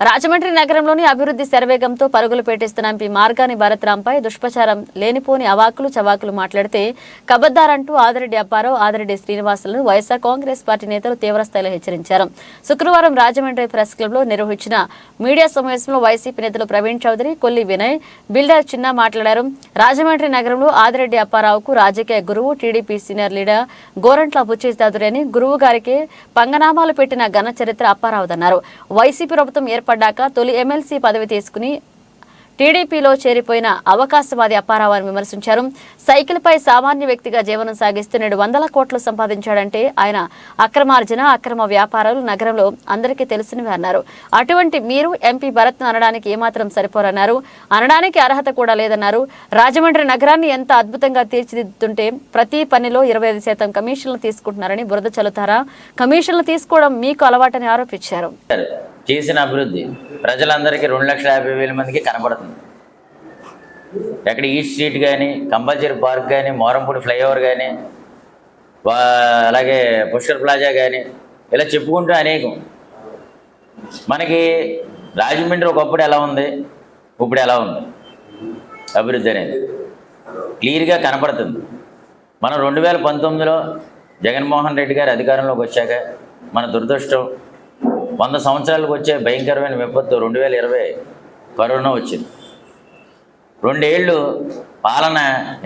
రాజమండ్రి నగరంలోని అభివృద్ధి శరవేగంతో పరుగులు పెట్టిస్తున్న ఎంపీ మార్గాని భరత్రాంపై దుష్ప్రచారం లేనిపోని అవాకులు చవాకులు మాట్లాడితే కబద్దారంటూ ఆదిరెడ్డి అప్పారావు ఆదిరెడ్డి శ్రీనివాసులను వైఎస్ఆర్ కాంగ్రెస్ పార్టీ నేతలు తీవ్రస్థాయిలో హెచ్చరించారు. శుక్రవారం రాజమండ్రి ప్రెస్ క్లబ్లో నిర్వహించిన మీడియా సమావేశంలో వైసీపీ నేతలు ప్రవీణ్ చౌదరి కొల్లి వినయ్ బిల్డర్ చిన్న మాట్లాడారు. రాజమండ్రి నగరంలో ఆదిరెడ్డి అప్పారావుకు రాజకీయ గురువు టీడీపీ సీనియర్ లీడర్ గోరంట్ల బుచ్చేదాదురి అని గురువు గారికి పంగనామాలు పెట్టిన ఘన చరిత్ర అప్పారావుదన్నారు. వైసీపీ ప్రభుత్వం ఏర్పడ్డాక తొలి ఎమ్మెల్సీ పదవి తీసుకుని టీడీపీలో చేరిపోయిన అవకాశవాది అప్పారావు విమర్శించారు. సైకిల్పై సామాన్య వ్యక్తిగా జీవనం సాగిస్తూ నేడు వందల కోట్లు సంపాదించాడంటే ఆయన అక్రమార్జన అక్రమ వ్యాపారాలు నగరంలో అందరికీ తెలుసునివి అన్నారు. అటువంటి మీరు ఎంపీ భరత్ అనడానికి ఏమాత్రం సరిపోరన్నారు. అనడానికి అర్హత కూడా లేదన్నారు. రాజమండ్రి నగరాన్ని ఎంత అద్భుతంగా తీర్చిదిద్దుతుంటే ప్రతి పనిలో ఇరవై ఐదు శాతం కమిషన్లు తీసుకుంటున్నారని బురద చల్లుతారా? కమిషన్లు తీసుకోవడం మీకు అలవాటని ఆరోపించారు. చేసిన అభివృద్ధి ప్రజలందరికీ రెండు లక్షల యాభై వేల మందికి కనపడుతుంది ఎక్కడ ఈస్ట్ స్ట్రీట్ కానీ కంపల్సరీ పార్క్ కానీ మోరంపూడి ఫ్లైఓవర్ కానీ అలాగే పుష్కర్ ప్లాజా కానీ ఇలా చెప్పుకుంటూ అనేకం. మనకి రాజమండ్రి ఒకప్పుడు ఎలా ఉంది? ఇప్పుడు ఎలా ఉంది? అభివృద్ధి అనేది క్లియర్గా కనపడుతుంది మనం రెండు వేల పంతొమ్మిదిలో జగన్మోహన్ రెడ్డి గారు అధికారంలోకి వచ్చాక మన దురదృష్టం వంద సంవత్సరాలకు వచ్చే భయంకరమైన విపత్తు రెండు వేల ఇరవై కరోనా వచ్చింది. రెండేళ్ళు పాలన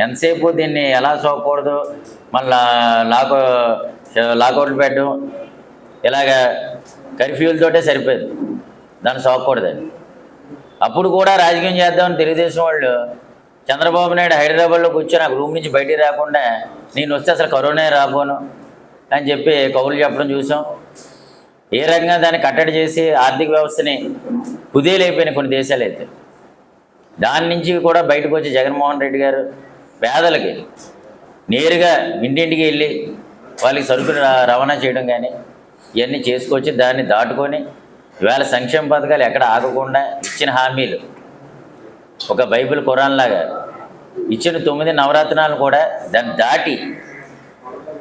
ఎంతసేపు దీన్ని ఎలా సోకూడదు? మళ్ళా లాకో లాకౌట్లు పెట్టడం ఇలాగ కర్ఫ్యూలతోటే సరిపోయింది. దాన్ని సోకూడదని అప్పుడు కూడా రాజకీయం చేద్దామని తెలుగుదేశం వాళ్ళు చంద్రబాబు నాయుడు హైదరాబాద్లో కూర్చొని నాకు రూమ్ నుంచి బయటికి రాకుండా నేను వస్తే అసలు కరోనా రాబోను అని చెప్పి కౌలు చెప్పడం చూసాం. ఏ రకంగా దాన్ని కట్టడి చేసి ఆర్థిక వ్యవస్థని కుదేలైపోయిన కొన్ని దేశాలు అయితే దాని నుంచి కూడా బయటకు వచ్చి జగన్మోహన్ రెడ్డి గారు పేదలకి నేరుగా ఇంటింటికి వెళ్ళి వాళ్ళకి సరుకులు రవాణా చేయడం కానీ ఇవన్నీ చేసుకొచ్చి దాన్ని దాటుకొని ఇవాళ సంక్షేమ పథకాలు ఎక్కడ ఆగకుండా ఇచ్చిన హామీలు. ఒక బైబిల్ ఖురాన్ లాగా ఇచ్చిన తొమ్మిది నవరత్నాలు కూడా దాన్ని దాటి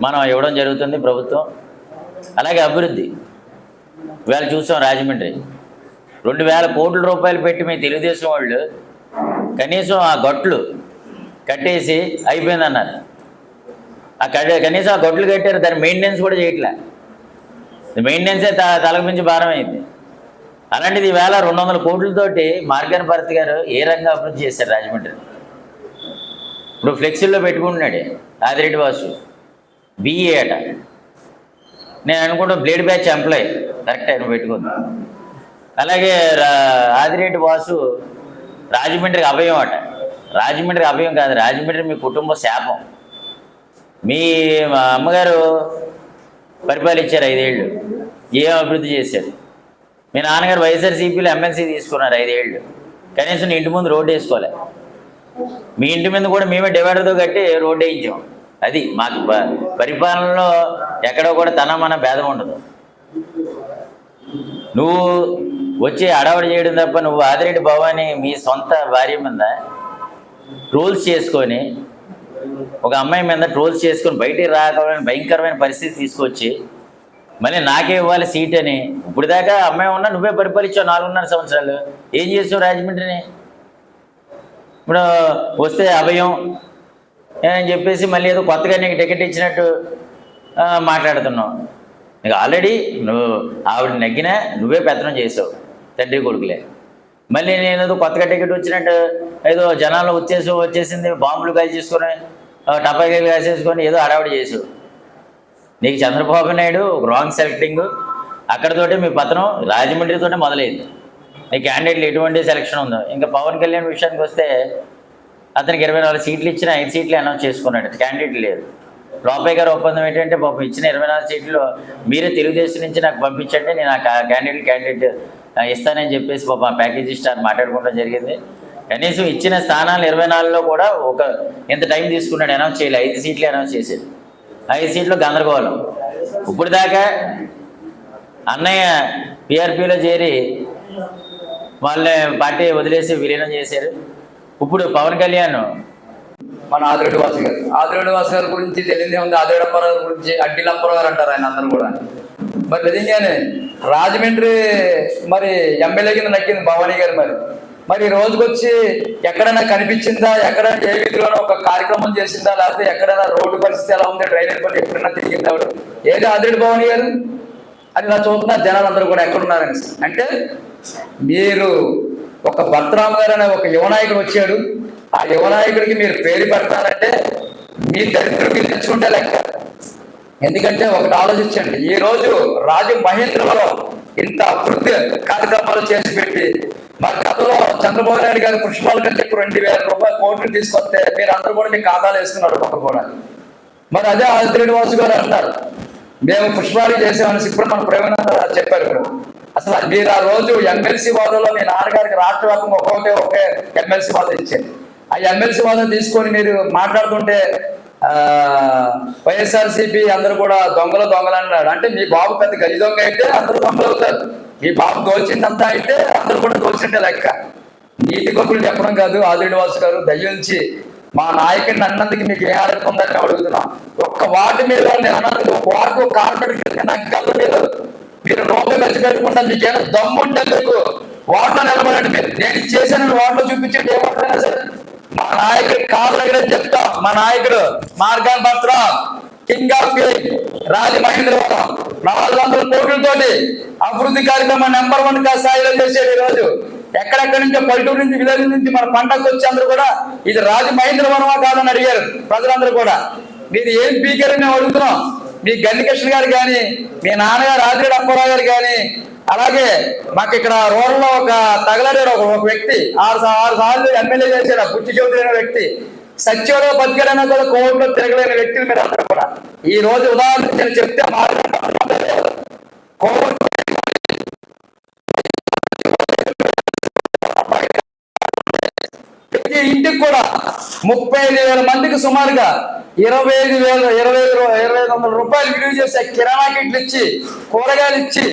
మనం ఇవ్వడం జరుగుతుంది ప్రభుత్వం. అలాగే అభివృద్ధి. ఇవాళ చూసాం రాజమండ్రి. రెండు వేల కోట్ల రూపాయలు పెట్టి మీ తెలుగుదేశం వాళ్ళు కనీసం ఆ గట్లు కట్టేసి అయిపోయిందన్నారు. ఆ కట్ కనీసం ఆ గట్లు కట్టారు దాని మెయింటెనెన్స్ కూడా చేయట్లే. మెయింటెనెన్సే త తలకు మించి భారం అయింది. అలాంటిది ఈవేళ రెండు వందల కోట్లతోటి మార్గన్ భరత్ గారు ఏ రంగం అభివృద్ధి చేశారు రాజమండ్రి? ఇప్పుడు ఫ్లెక్సీల్లో పెట్టుకుంటున్నాడు ఆదిరెడ్డి వాసు బీఈ అట. నేను అనుకుంటా బ్లేడ్ బ్యాచ్ ఎంప్లాయ్. కరెక్ట్ ఆయన పెట్టుకుంది. అలాగే రా- ఆదిరెడ్డి వాసు రాజమండ్రికి అభయం అట. రాజమండ్రికి అభయం కాదు రాజమండ్రి మీ కుటుంబ శాపం. మీ మా అమ్మగారు పరిపాలించారు ఐదేళ్ళు ఏం అభివృద్ధి చేశారు? మీ నాన్నగారు వైఎస్ఆర్సీపీలో ఎమ్మెల్సీ తీసుకున్నారు ఐదేళ్ళు. కనీసం ఇంటి ముందు రోడ్డు వేసుకోలే. మీ ఇంటి మీద కూడా మేమే డివైడర్తో కట్టి రోడ్డు వేయించాం. అది మాకు ప- పరిపాలనలో ఎక్కడో కూడా తన మన భేదం ఉండదు. నువ్వు వచ్చి అడవడి చేయడం తప్ప నువ్వు ఆదిరెడ్డి భవాని మీ సొంత భార్య మీద ట్రోల్స్ చేసుకొని ఒక అమ్మాయి మీద ట్రోల్స్ చేసుకొని బయటికి రాకపోయిన భయంకరమైన పరిస్థితి తీసుకొచ్చి మళ్ళీ నాకే ఇవ్వాలి సీట్ అని. ఇప్పుడు దాకా అమ్మాయి ఉన్నా నువ్వే పరిపాలించావు నాలుగున్నర సంవత్సరాలు. ఏం చేసావు రాజమండ్రిని? ఇప్పుడు వస్తే అభయం అని చెప్పేసి మళ్ళీ ఏదో కొత్తగా నీకు టికెట్ ఇచ్చినట్టు మాట్లాడుతున్నావు. నీకు ఆల్రెడీ నువ్వు ఆవిడ నెగ్గినా నువ్వే పెత్తనం చేసావు తండ్రి కొడుకులే. మళ్ళీ నేను ఏదో కొత్తగా టికెట్ వచ్చినట్టు ఏదో జనాలు వచ్చేసి వచ్చేసింది బాంబులు కాల్చేసుకొని ఆ, టపాకాయలు కాసేసుకొని ఏదో హడావిడి చేసావు. నీకు చంద్రబాబు నాయుడు రాంగ్ సెలెక్టింగ్ అక్కడతోటే మీ పతనం రాజమండ్రితోనే మొదలైంది. నీ క్యాండిడేట్లు ఎటువంటి సెలక్షన్ ఉందో. ఇంకా పవన్ కళ్యాణ్ విషయానికి వస్తే అతనికి ఇరవై నాలుగు సీట్లు ఇచ్చిన ఐదు సీట్లు అనౌన్స్ చేసుకున్నాడు. క్యాండిడేట్ లేదు. లోపయ్య గారు ఒప్పందం ఏంటంటే పాపం ఇచ్చిన ఇరవై నాలుగు సీట్లు మీరే తెలుగుదేశం నుంచి నాకు పంపించండి నేను ఆ క్యాండిడేట్ క్యాండిడేట్ ఇస్తానని చెప్పేసి పాపం ఆ ప్యాకేజీ స్టార్ మాట్లాడుకోవడం జరిగింది. కనీసం ఇచ్చిన స్థానాలు ఇరవై నాలుగులో కూడా ఒక ఎంత టైం తీసుకున్నాడు అనౌన్స్ చేయలేదు ఐదు సీట్లు అనౌన్స్ చేసేది ఐదు సీట్లు గందరగోళం. ఇప్పుడు దాకా అన్నయ్య పిఆర్పిలో చేరి వాళ్ళని పార్టీ వదిలేసి విలీనం చేశారు. ఇప్పుడు పవన్ కళ్యాణ్ మన ఆదిరెడ్డి వాసు గారు. ఆదిరెడ్డి వాసు గారి గురించి తెలియదే ఉంది. ఆదిరెడ్డి గారి గురించి అడ్డిల గారు అంటారు ఆయన అందరూ కూడా. మరి నిజంగానే రాజమండ్రి మరి ఎమ్మెల్యే కింద నక్కింది భవానీ గారు మరి. మరి ఈ రోజుకొచ్చి ఎక్కడైనా కనిపించిందా? ఎక్కడైనా ఏ వీధిలోనో ఒక కార్యక్రమం చేసిందా? లేకపోతే ఎక్కడైనా రోడ్డు పరిస్థితి ఎలా ఉంది? డ్రైనేజ్ పని ఎప్పుడైనా తిరిగిందా? ఆవిడ? ఏది ఆదిరెడ్డి భవానీ గారు? అని నా చూస్తున్నారు జనాలు అందరూ కూడా ఎక్కడున్నారని. అంటే మీరు ఒక భర్తరామ్ గారు అనే ఒక యువనాయకుడు వచ్చాడు. ఆ యువనాయకుడికి మీరు పేరు పెడతారంటే మీ దరిద్రం మీరు తెచ్చుకుంటే లెక్క. ఎందుకంటే ఒకటి ఆలోచించండి ఈ రోజు రాజు మహేంద్రవరం ఇంత అభివృద్ధి కార్యక్రమాలు చేసి పెట్టి మరి గతంలో చంద్రబాబు నాయుడు గారు పుష్పాల కంటే ఇప్పుడు రెండు వేల రూపాయల కోట్లు తీసుకొస్తే మీరు అందరూ కూడా మీ ఖాతాలు వేసుకున్నారు ఒక్కొక్క కూడా మరి అదే ఆదిత్య వాసు గారు అంటారు మేము పుష్పాలు చేసామని ఇప్పుడు మన ప్రేమనంద చెప్పారు ఇప్పుడు. అసలు మీరు ఆ రోజు ఎమ్మెల్సీ వాదంలో మీ నాన్నగారికి రాష్ట్ర వ్యాప్తంగా ఒక్కొక్కటే ఒకే ఎమ్మెల్సీ వాదం ఇచ్చేది ఆ ఎమ్మెల్సీ వాదం తీసుకొని మీరు మాట్లాడుతుంటే వైఎస్ఆర్సీపీ అందరూ కూడా దొంగలు దొంగలు అన్నాడు. అంటే మీ బాబు పెద్ద గది దొంగ అయితే అందరూ దొంగలు అవుతారు. మీ బాబు దోచిందంతా అయితే అందరూ కూడా దోచింటే లెక్క. నీతి గొప్పలు చెప్పడం కాదు ఆదిరెడ్డి గారు దయ్యుంచి మా నాయకుడిని అన్నందుకు మీకు ఏ అర్థం ఉందని అడుగుతున్నాం. ఒక్క వార్డు మీద నేను అన్నందుకు ఒక కార్పొరేట్ నాకు మీరు మీరు రూపాయి ఖర్చు పెట్టకుండా మీకు దమ్ముంటే మీకు వార్డులో నిలబడండి మీరు. నేను చేశాను వార్డులో చూపించండి ఏ వార్డులో సరే. మా నాయకుడి కాళ్ళ దగ్గర చెప్తాం. మా నాయకుడు మార్గాన్ పత్రం king of king Rajamahendravaram నాలుగు వందల కోట్లతోటి అభివృద్ధి కార్యక్రమం నెంబర్ వన్గా స్థాయిలో చేసేది రోజు ఎక్కడెక్కడి నుంచో పల్లెటూరు నుంచి విలేజ్ నుంచి మన పంటకు వచ్చి అందరూ కూడా ఇది రాజు మహేంద్రవరమా కాదని అడిగారు ప్రజలందరూ కూడా. మీరు ఏం పీకారని మేము అడుగుతున్నాం. మీ గన్నికృష్ణ గారు కానీ మీ నాన్నగారు ఆదిరెడ్డి అప్పారావు గారు కానీ అలాగే మాకు ఇక్కడ రోడ్లో లో ఒక తగలడాడు ఒక వ్యక్తి ఆరు ఆరు సార్లు ఎమ్మెల్యే చేశాడు బుద్ధి చౌదరి అనే వ్యక్తి. సత్యంలో బతికడైనా కూడా కోర్టులో తిరగలేని వ్యక్తులు మీరు అందరూ కూడా. ఈ రోజు ఉదాహరణ నేను చెప్తే మాట్లాడారు ప్రతి ఇంటికి కూడా ముప్పై ఐదు వేల మందికి సుమారుగా ఇరవై ఐదు వేల ఇరవై ఇరవై ఐదు వందల రూపాయలు విలువ చేసే కిరాణా కిట్లు ఇచ్చి కూరగాయలు ఇచ్చి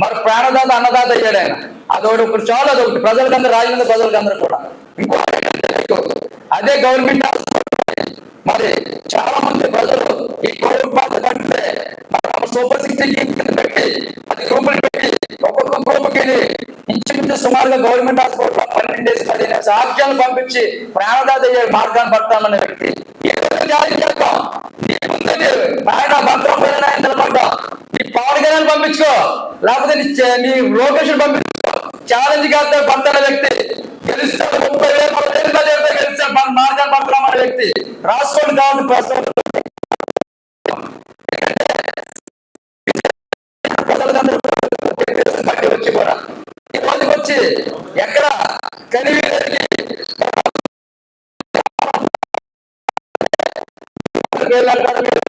మరి ప్రాణదాత అన్నదాత అయ్యాడు ఆయన. అదొకటి ఇప్పుడు చాలు అదొకటి. ప్రజలకందరూ రాజమండ్రి ప్రజలకందరూ కూడా. ఇంకో అదే గవర్నమెంట్ మరి చాలా మంది ప్రజలు ఈ కోవిడ్ బాధ పడితే సూపర్ సిక్స్టీ పెట్టి అది గ్రూపులు పెట్టి ఒక్కొక్క గ్రూపుకి ఇంచుమించు సుమారుగా గవర్నమెంట్ హాస్పిటల్ పన్నెండు డేస్ పదిహేను సాక్ష్యాలు పంపించి ప్రాణదాత అయ్యే మార్గాన్ని పడతామనే వ్యక్తి. ఈ రోజు ఆయన భద్రం పైన ఆయన నిలబడ్డాం ఈ పవన్ కళ్యాణ్ పంపించుకో. లేకపోతే నీ లొకేషన్ పంపిస్తా. లోకేషన్ ఛాలెంజ్ కాస్తే పడతాన వ్యక్తి. గెలుస్తాడు ముప్పై వేలు ముప్పై వేలు గెలుస్తాడు. మన మార్గాన్ని వ్యక్తి. రాసుకోండి కావాలి ప్రస్తుతం వచ్చి కూడా వచ్చి ఎక్కడ కనివి అంటారు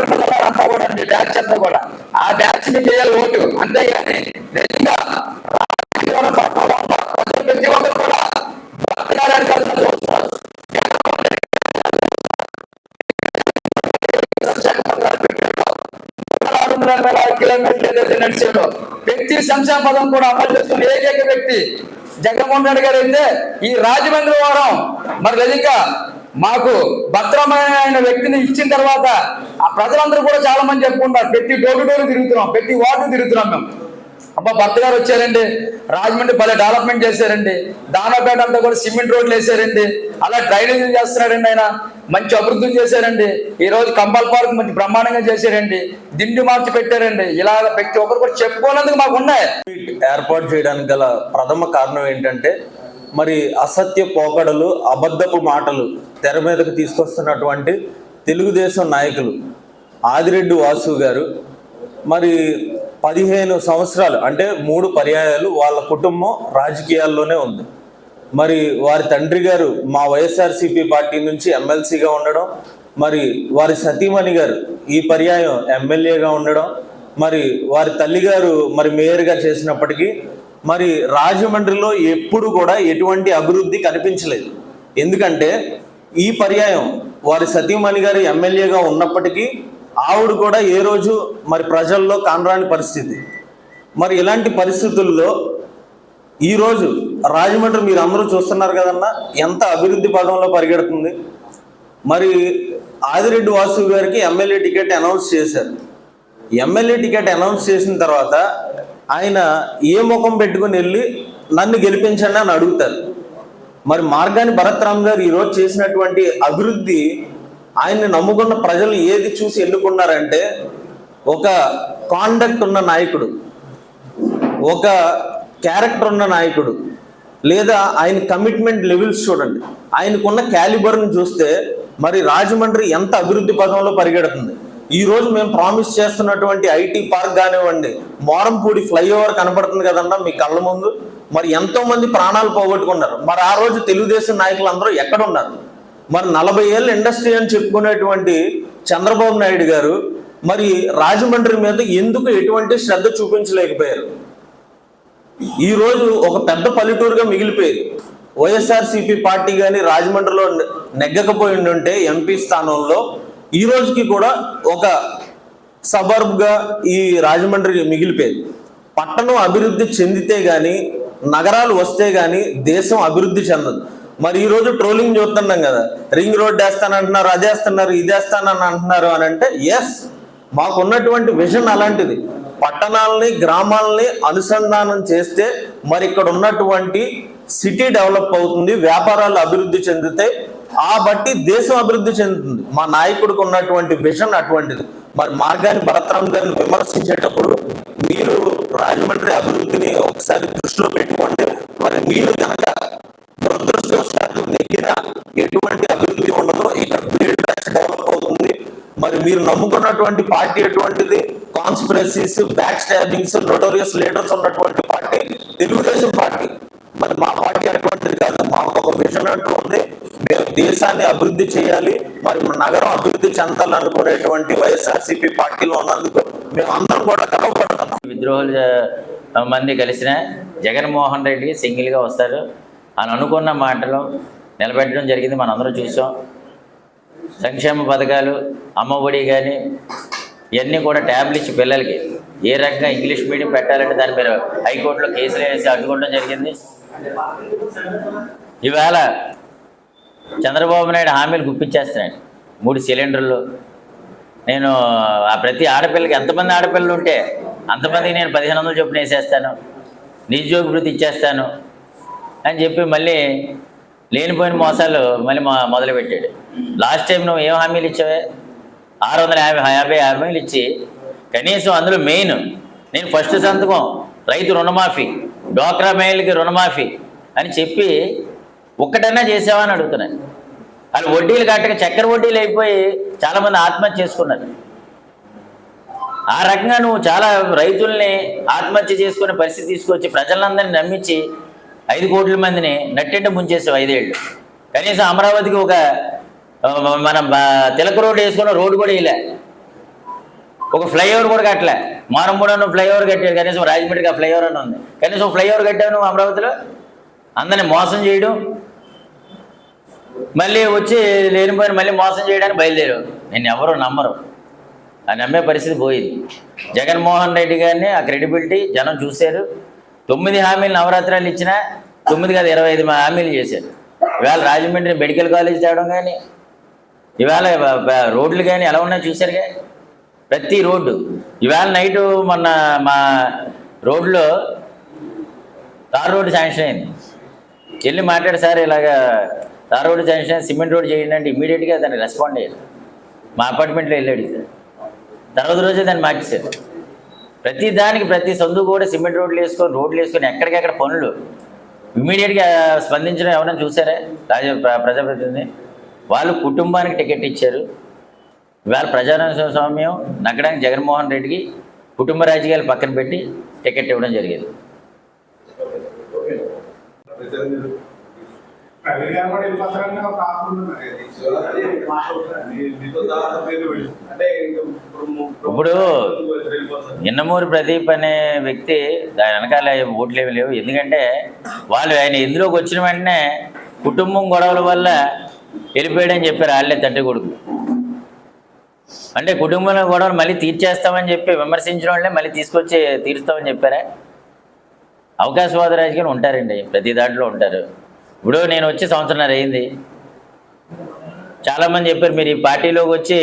కాపులు కూడా మీ బ్యాచ్ అంతా కూడా. ఆ బ్యాచ్ని చేయాలి ఓటు. అంతేగాని నిజంగా ప్రతి ఒక్కరు కూడా కిలోమీటర్లు వ్యక్తి సంక్షేమ పదం కూడా అమలు చేస్తున్న ఏకైక వ్యక్తి జగన్మోహన్ రెడ్డి గారు అయితే ఈ రాజమండ్రి వారం. మరి నిజంగా మాకు భద్రమైన వ్యక్తిని ఇచ్చిన తర్వాత ఆ ప్రజలందరూ కూడా చాలా మంది చెప్పుకుంటారు ప్రతి డోరు డోరు తిరుగుతున్నాం ప్రతి వార్డు తిరుగుతున్నాం మేము. అబ్బా భర్త గారు వచ్చారండి రాజమండ్రి భలే డెవలప్మెంట్ చేశారండి దానాపేట అంతా కూడా సిమెంట్ రోడ్లు వేసారండి అలా డ్రైనేజీలు చేస్తున్నారండి ఆయన మంచి అభివృద్ధి చేశారండి ఈ రోజు కంపల్ పార్క్ మంచి బ్రహ్మాండంగా చేశారండి దిండి మార్చి పెట్టారండి ఇలాగ ప్రతి ఒక్కరు కూడా చెప్పుకోనందుకు మాకు ఉన్నాయి. ఏర్పాటు చేయడానికి గల ప్రథమ కారణం ఏంటంటే మరి అసత్య పోకడలు అబద్ధపు మాటలు తెర మీదకు తీసుకొస్తున్నటువంటి తెలుగుదేశం నాయకులు ఆదిరెడ్డి వాసు గారు. మరి పదిహేను సంవత్సరాలు అంటే మూడు పర్యాయాలు వాళ్ళ కుటుంబం రాజకీయాల్లోనే ఉంది. మరి వారి తండ్రి గారు మా వైఎస్ఆర్సీపీ పార్టీ నుంచి ఎమ్మెల్సీగా ఉండడం మరి వారి సతీమణి గారు ఈ పర్యాయం ఎమ్మెల్యేగా ఉండడం మరి వారి తల్లి గారు మరి మేయర్గా చేసినప్పటికీ మరి రాజమండ్రిలో ఎప్పుడు కూడా ఎటువంటి అభివృద్ధి కనిపించలేదు. ఎందుకంటే ఈ పర్యాయం వారి సతీమణి గారు ఎమ్మెల్యేగా ఉన్నప్పటికీ ఆవిడ కూడా ఏ రోజు మరి ప్రజల్లో కానరాని పరిస్థితి. మరి ఇలాంటి పరిస్థితుల్లో ఈరోజు రాజమండ్రి మీరు అందరూ చూస్తున్నారు కదన్నా ఎంత అభివృద్ధి పదంలో పరిగెడుతుంది. మరి ఆదిరెడ్డి వాసు గారికి ఎమ్మెల్యే టికెట్ అనౌన్స్ చేశారు. ఎమ్మెల్యే టికెట్ అనౌన్స్ చేసిన తర్వాత ఆయన ఏ ముఖం పెట్టుకుని వెళ్ళి నన్ను గెలిపించండి అని అడుగుతారు. మరి మార్గాన్ని భరత్రామ్ గారు ఈరోజు చేసినటువంటి అభివృద్ధి ఆయన్ని నమ్ముకున్న ప్రజలు ఏది చూసి ఎన్నుకున్నారంటే ఒక కాండక్ట్ ఉన్న నాయకుడు ఒక క్యారెక్టర్ ఉన్న నాయకుడు లేదా ఆయన కమిట్మెంట్ లెవెల్స్ చూడండి. ఆయనకున్న క్యాలిబర్ని చూస్తే మరి రాజమండ్రి ఎంత అభివృద్ధి పదంలో పరిగెడుతుంది. ఈ రోజు మేము ప్రామిస్ చేస్తున్నటువంటి ఐటీ పార్క్ కానివ్వండి మోరంపూడి ఫ్లైఓవర్ కనపడుతుంది కదన్నా మీ కళ్ళ ముందు. మరి ఎంతో మంది ప్రాణాలు పోగొట్టుకున్నారు. మరి ఆ రోజు తెలుగుదేశం నాయకులందరూ ఎక్కడ ఉన్నారు మరి నలభై ఏళ్ళ ఇండస్ట్రీ అని చెప్పుకునేటువంటి చంద్రబాబు నాయుడు గారు మరి రాజమండ్రి మీద ఎందుకు ఎటువంటి శ్రద్ధ చూపించలేకపోయారు? ఈ రోజు ఒక పెద్ద పల్లెటూరుగా మిగిలిపోయేది. వైఎస్ఆర్సీపీ పార్టీ కానీ రాజమండ్రిలో నెగ్గకపోయి ఉంటే ఎంపీ స్థానంలో ఈ రోజుకి కూడా ఒక సబర్బ్గా ఈ రాజమండ్రి మిగిలిపోయేది. పట్టణం అభివృద్ధి చెందితే గాని నగరాలు వస్తే గానీ దేశం అభివృద్ధి చెందదు. మరి ఈ రోజు ట్రోలింగ్ చూస్తున్నాం కదా. రింగ్ రోడ్ వేస్తానంటున్నారు అది వేస్తున్నారు ఇది వేస్తానని అంటున్నారు అని అంటే ఎస్ మాకున్నటువంటి విజన్ అలాంటిది. పట్టణాలని గ్రామాలని అనుసంధానం చేస్తే మరి ఇక్కడ ఉన్నటువంటి సిటీ డెవలప్ అవుతుంది వ్యాపారాలు అభివృద్ధి చెందుతాయి ఆ బట్టి దేశం అభివృద్ధి చెందుతుంది. మా నాయకుడికి ఉన్నటువంటి విజన్ అటువంటిది. మరి మార్గాన్ని భరతరామ్ గారిని విమర్శించేటప్పుడు మీరు రాజమండ్రి అభివృద్ధిని ఒకసారి దృష్టిలో పెట్టుకోండి. మరి మీరు కనుక దురదృష్టవశాత్తు దగ్గర ఎటువంటి అభివృద్ధి ఉండదో ఇక్కడ బ్లేడ్ బ్యాచ్ డెవలప్ అవుతుంది. మరి మీరు నమ్ముకున్నటువంటి పార్టీ ఎటువంటిది? Conspiracies back stabbings notorious leaders ఉన్నటువంటి పార్టీ తెలుగుదేశం పార్టీ. మరి మా పార్టీ అటువంటిది కాదు మాకు ఒక విజన్ అంటూ ఉంది. దేశాన్ని అభివృద్ధి చేయాలి మరి మన నగరం అభివృద్ధి చెందాలనుకునేటువంటి వైఎస్ఆర్సీపీ పార్టీలో ఉన్నందుకు మేము అందరం కూడా గర్వపడుతున్నాం. విద్రోహులు మంది కలిసిన జగన్మోహన్ రెడ్డి సింగిల్గా వస్తారు. అని అనుకున్న మాటలు నిలబెట్టడం జరిగింది మనందరం చూసాం. సంక్షేమ పథకాలు అమ్మఒడి కానీ ఇవన్నీ కూడా ట్యాబ్లెట్స్ పిల్లలకి. ఏ రకంగా ఇంగ్లీష్ మీడియం పెట్టాలంటే దాని మీద హైకోర్టులో కేసులు వేసి అడ్డుకోవడం జరిగింది. ఇవాళ చంద్రబాబు నాయుడు హామీలు గుప్పించేస్తున్నాడు. మూడు సిలిండర్లు. నేను ఆ ప్రతి ఆడపిల్లకి ఎంతమంది ఆడపిల్లలు ఉంటే అంతమందికి నేను పదిహేను వందలు చొప్పున వేసేస్తాను. నిరుద్యోగ వృత్తి ఇచ్చేస్తాను అని చెప్పి మళ్ళీ లేనిపోయిన మోసాలు మళ్ళీ మొ మొదలుపెట్టాడు. లాస్ట్ టైం నువ్వు ఏం హామీలు ఇచ్చావే? ఆరు వందల యాభై యాభై హామీలు ఇచ్చి కనీసం అందులో మెయిన్ నేను ఫస్ట్ సంతకం రైతు రుణమాఫీ డోక్రా మహిళకి రుణమాఫీ అని చెప్పి ఒక్కటన్నా చేసావా అని అడుగుతున్నాను వాళ్ళు వడ్డీలు కట్టక చక్కెర వడ్డీలు అయిపోయి చాలామంది ఆత్మహత్య చేసుకున్నారు. ఆ రకంగా నువ్వు చాలా రైతుల్ని ఆత్మహత్య చేసుకునే పరిస్థితి తీసుకొచ్చి ప్రజలందరినీ నమ్మించి ఐదు కోట్ల మందిని నట్టెంట ముంచేసావు ఐదేళ్ళు. కనీసం అమరావతికి ఒక మన తిలక రోడ్డు వేసుకున్న రోడ్డు కూడా వేయలే. ఒక ఫ్లైఓవర్ కూడా కట్టలే. మారంపూడను ఫ్లైఓవర్ కట్టాడు కనీసం రాజమండ్రికి ఆ ఫ్లైఓవర్ అని ఉంది. కనీసం ఫ్లైఓవర్ కట్టావు నువ్వు అమరావతిలో? అందరిని మోసం చేయడం మళ్ళీ వచ్చి లేనిపోయిన మళ్ళీ మోసం చేయడానికి బయలుదేరు నేను ఎవరు నమ్మరు. ఆ నమ్మే పరిస్థితి పోయింది. జగన్మోహన్ రెడ్డి గారిని ఆ క్రెడిబిలిటీ జనం చూశారు. తొమ్మిది హామీలు నవరాత్రాలు ఇచ్చినా తొమ్మిది కాదు ఇరవై ఐదు హామీలు చేశారు. ఇవాళ రాజమండ్రి మెడికల్ కాలేజ్ తేవడం కానీ ఇవాళ రోడ్లు కానీ ఎలా ఉన్నాయో చూశారుగా? ప్రతి రోడ్డు. ఇవాళ నైటు మొన్న మా రోడ్లో తార్ రోడ్డు శాంక్షన్ అయింది. వెళ్ళి మాట్లాడు సార్ ఇలాగా tar road sanction cement road చేయండి అంటే ఇమీడియట్గా దాన్ని రెస్పాండ్ అయ్యారు మా అపార్ట్మెంట్లో వెళ్ళి అడిగారు తర్వాత రోజే దాన్ని మార్చేశారు. ప్రతి దానికి ప్రతి సందు కూడా సిమెంట్ రోడ్లు వేసుకొని రోడ్లు వేసుకొని ఎక్కడికెక్కడ పనులు. ఇమీడియట్గా స్పందించడం ఎవరైనా చూసారా? రాజ ప్ర- ప్రజాప్రతినిధి. వాళ్ళు కుటుంబానికి టికెట్ ఇచ్చారు. ఇవాళ ప్రజాస్వామ్యం నగ్గడానికి జగన్మోహన్ రెడ్డికి కుటుంబ రాజకీయాలు పక్కన పెట్టి టికెట్ ఇవ్వడం జరిగేది. కూడా ఒక ఆఫర్ అంటే ఇప్పుడు. ఇన్నమూరి ప్రదీప్ అనే వ్యక్తి దాని వెనకాల ఓట్లు ఏమి లేవు. ఎందుకంటే వాళ్ళు ఆయన ఇందులోకి వచ్చిన వెంటనే కుటుంబం గొడవల వల్ల వెళ్ళిపోయాడని చెప్పారు వాళ్ళే తండ్రి కొడుకు అంటే కుటుంబంలో గొడవలు మళ్ళీ తీర్చేస్తామని చెప్పి విమర్శించిన వాళ్ళే మళ్ళీ తీసుకొచ్చి తీరుస్తామని చెప్పారా? అవకాశవాద రాజకీయాలు ఉంటారండి. ప్రతి దాంట్లో ఉంటారు. ఇప్పుడు నేను వచ్చి సంవత్సరంన్నర అయింది. చాలామంది చెప్పారు మీరు ఈ పార్టీలోకి వచ్చి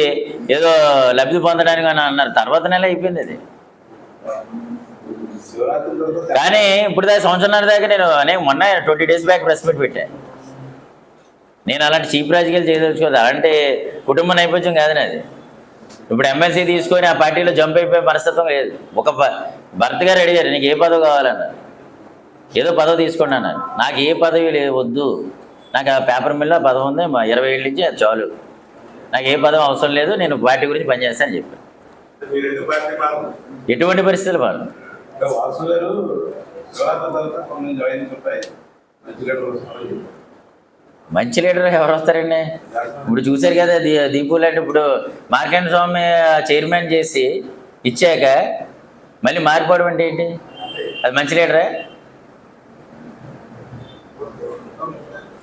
ఏదో లబ్ధి పొందడానికి అని అన్నారు. తర్వాత నెల అయిపోయింది అది. కానీ ఇప్పుడు దాకా సంవత్సరంన్నర దాకా నేను అనేక మొన్న twenty days back press meet పెట్టా. నేను అలాంటి చీప్ రాజకీయాలు చేయదలుచుకోదు అలాంటి కుటుంబ నేపథ్యం కాదు నాది. ఇప్పుడు ఎమ్మెల్సీ తీసుకొని ఆ పార్టీలో జంప్ అయిపోయే పరిస్థితి లేదు. ఒక భర్తగా భర్త గారు నీకు ఏ పదవి కావాలన్నారు? ఏదో పదవి తీసుకోండి అన్నాను నాకు ఏ పదవి లేదు వద్దు. నాకు ఆ పేపర్ మిల్లో పదవి ఉంది మా ఇరవై ఏళ్ళ నుంచి అది చాలు. నాకు ఏ పదవి అవసరం లేదు నేను పార్టీ గురించి పనిచేస్తానని చెప్పాను ఎటువంటి పరిస్థితులు వాళ్ళు మంచి లీడర్ ఎవరు వస్తారండి? ఇప్పుడు చూశారు కదా దీ దీపు లాంటి ఇప్పుడు మార్కెండ స్వామి చైర్మన్ చేసి ఇచ్చాక మళ్ళీ మారిపోవడం అంటే ఏంటి? అది మంచి లీడరే?